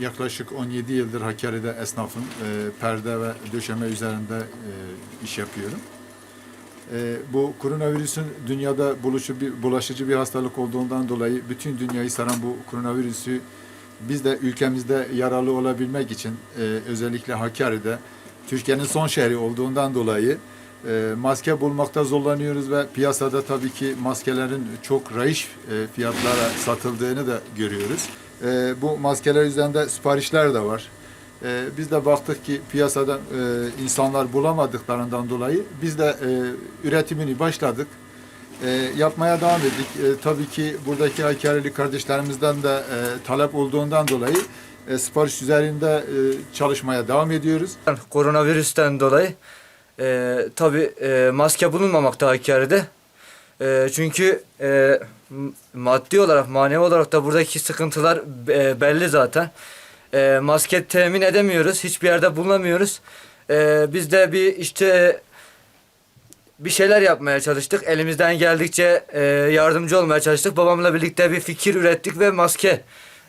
yaklaşık 17 yıldır Hakkari'de esnafım. E, perde ve döşeme üzerinde e, iş yapıyorum. E, bu koronavirüsün dünyada buluşu bir, bulaşıcı bir hastalık olduğundan dolayı bütün dünyayı saran bu koronavirüsü biz de ülkemizde yararlı olabilmek için e, özellikle Hakkari'de Türkiye'nin son şehri olduğundan dolayı e, maske bulmakta zorlanıyoruz ve piyasada tabii ki maskelerin çok rayiş e, fiyatlara satıldığını da görüyoruz. E, bu maskeler üzerinde siparişler de var. E, biz de baktık ki piyasada e, insanlar bulamadıklarından dolayı biz de e, üretimini başladık. E, yapmaya devam ettik. E, tabii ki buradaki Hakkari'li kardeşlerimizden de e, talep olduğundan dolayı e, sipariş üzerinde e, çalışmaya devam ediyoruz. Koronavirüsten dolayı e, tabi e, maske bulunmamakta Hakkari'de. E, çünkü e, maddi olarak, manevi olarak da buradaki sıkıntılar e, belli zaten. E, maske temin edemiyoruz, hiçbir yerde bulamıyoruz. E, biz de bir işte bir şeyler yapmaya çalıştık. Elimizden geldikçe e, yardımcı olmaya çalıştık. Babamla birlikte bir fikir ürettik ve maske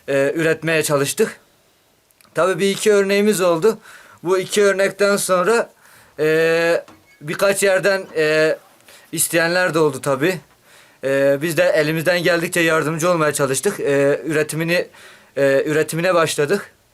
e, üretmeye çalıştık. Tabii bir iki örneğimiz oldu. Bu iki örnekten sonra e, birkaç yerden e, isteyenler de oldu tabii. E, biz de elimizden geldikçe yardımcı olmaya çalıştık. E, üretimini e, üretimine başladık.